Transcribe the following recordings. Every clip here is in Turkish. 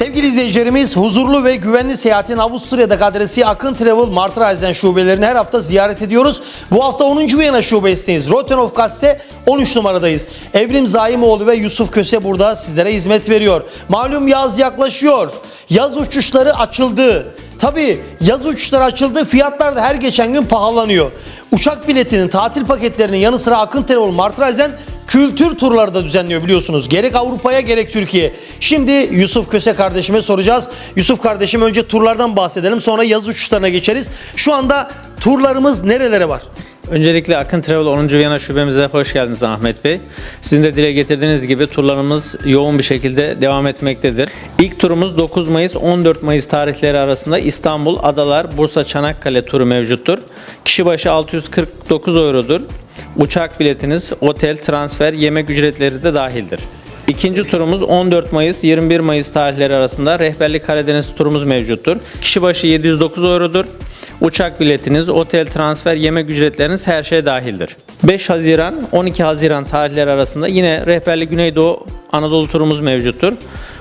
Sevgili izleyicilerimiz huzurlu ve güvenli seyahatin Avusturya'daki adresi Akın Travel Martreisen şubelerini her hafta ziyaret ediyoruz. Bu hafta 10. Viyana şubesindeyiz. Rottenhofgasse 13 numaradayız. Evrim Zaimoğlu ve Yusuf Köse burada sizlere hizmet veriyor. Malum yaz yaklaşıyor. Yaz uçuşları açıldı. Tabii yaz uçuşları açıldı. Fiyatlar da her geçen gün pahalanıyor. Uçak biletinin, tatil paketlerinin yanı sıra Akın Travel Martreisen kültür turları da düzenliyor biliyorsunuz. Gerek Avrupa'ya gerek Türkiye. Şimdi Yusuf Köse kardeşime soracağız. Yusuf kardeşim önce turlardan bahsedelim sonra yaz uçuşlarına geçeriz. Şu anda turlarımız nerelere var? Öncelikle Akın Travel 10. Viyana şubemize hoş geldiniz Ahmet Bey. Sizin de dile getirdiğiniz gibi turlarımız yoğun bir şekilde devam etmektedir. İlk turumuz 9 Mayıs 14 Mayıs tarihleri arasında İstanbul, Adalar, Bursa, Çanakkale turu mevcuttur. Kişi başı 649 eurodur. Uçak biletiniz, otel, transfer, yemek ücretleri de dahildir. İkinci turumuz 14 Mayıs 21 Mayıs tarihleri arasında rehberlik Karadeniz turumuz mevcuttur. Kişi başı 709 eurodur. Uçak biletiniz, otel, transfer, yemek ücretleriniz her şey dahildir. 5 Haziran 12 Haziran tarihleri arasında yine rehberlik Güneydoğu Anadolu turumuz mevcuttur.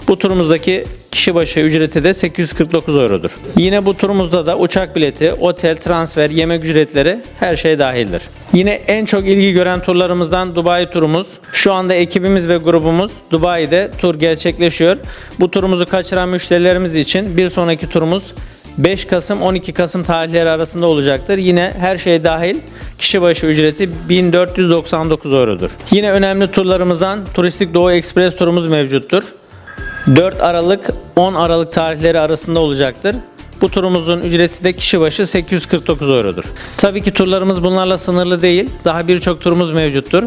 Bu turumuzdaki kişi başı ücreti de 849 eurodur. Yine bu turumuzda da uçak bileti, otel, transfer, yemek ücretleri her şey dahildir. Yine en çok ilgi gören turlarımızdan Dubai turumuz. Şu anda ekibimiz ve grubumuz Dubai'de tur gerçekleşiyor. Bu turumuzu kaçıran müşterilerimiz için bir sonraki turumuz 5 Kasım 12 Kasım tarihleri arasında olacaktır. Yine her şey dahil kişi başı ücreti 1499 eurodur. Yine önemli turlarımızdan Turistik Doğu Express turumuz mevcuttur. 4 Aralık 10 Aralık tarihleri arasında olacaktır. Bu turumuzun ücreti de kişi başı 849 eurodur. Tabii ki turlarımız bunlarla sınırlı değil. Daha birçok turumuz mevcuttur.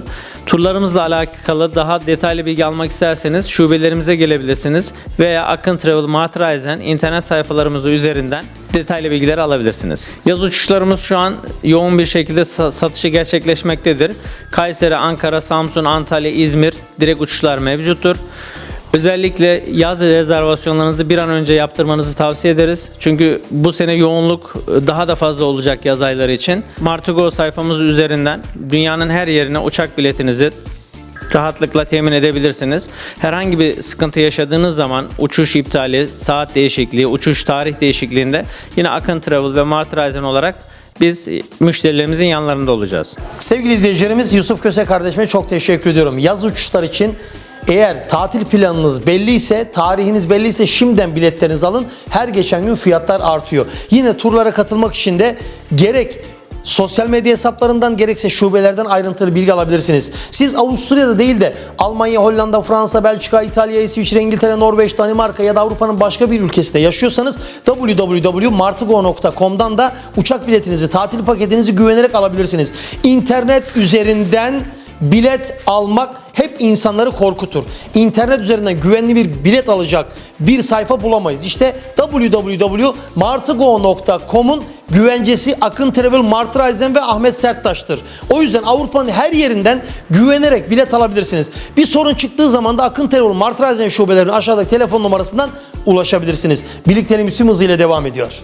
Turlarımızla alakalı daha detaylı bilgi almak isterseniz şubelerimize gelebilirsiniz veya Akın Travel Matraisen internet sayfalarımız üzerinden detaylı bilgiler alabilirsiniz. Yaz uçuşlarımız şu an yoğun bir şekilde sa- satışı gerçekleşmektedir. Kayseri, Ankara, Samsun, Antalya, İzmir direkt uçuşlar mevcuttur. Özellikle yaz rezervasyonlarınızı bir an önce yaptırmanızı tavsiye ederiz. Çünkü bu sene yoğunluk daha da fazla olacak yaz ayları için. Martigo sayfamız üzerinden dünyanın her yerine uçak biletinizi rahatlıkla temin edebilirsiniz. Herhangi bir sıkıntı yaşadığınız zaman uçuş iptali, saat değişikliği, uçuş tarih değişikliğinde yine Akın Travel ve Mart Horizon olarak biz müşterilerimizin yanlarında olacağız. Sevgili izleyicilerimiz Yusuf Köse kardeşime çok teşekkür ediyorum. Yaz uçuşlar için eğer tatil planınız belliyse, tarihiniz belliyse şimdiden biletlerinizi alın. Her geçen gün fiyatlar artıyor. Yine turlara katılmak için de gerek sosyal medya hesaplarından gerekse şubelerden ayrıntılı bilgi alabilirsiniz. Siz Avusturya'da değil de Almanya, Hollanda, Fransa, Belçika, İtalya, İsviçre, İngiltere, Norveç, Danimarka ya da Avrupa'nın başka bir ülkesinde yaşıyorsanız www.martigo.com'dan da uçak biletinizi, tatil paketinizi güvenerek alabilirsiniz. İnternet üzerinden bilet almak hep insanları korkutur. İnternet üzerinden güvenli bir bilet alacak bir sayfa bulamayız. İşte www.martigo.com'un güvencesi Akın Travel, Mart Raizen ve Ahmet Serttaş'tır. O yüzden Avrupa'nın her yerinden güvenerek bilet alabilirsiniz. Bir sorun çıktığı zaman da Akın Travel, Mart Raizen şubelerinin aşağıdaki telefon numarasından ulaşabilirsiniz. Birlikteliğimiz tüm hızıyla devam ediyor.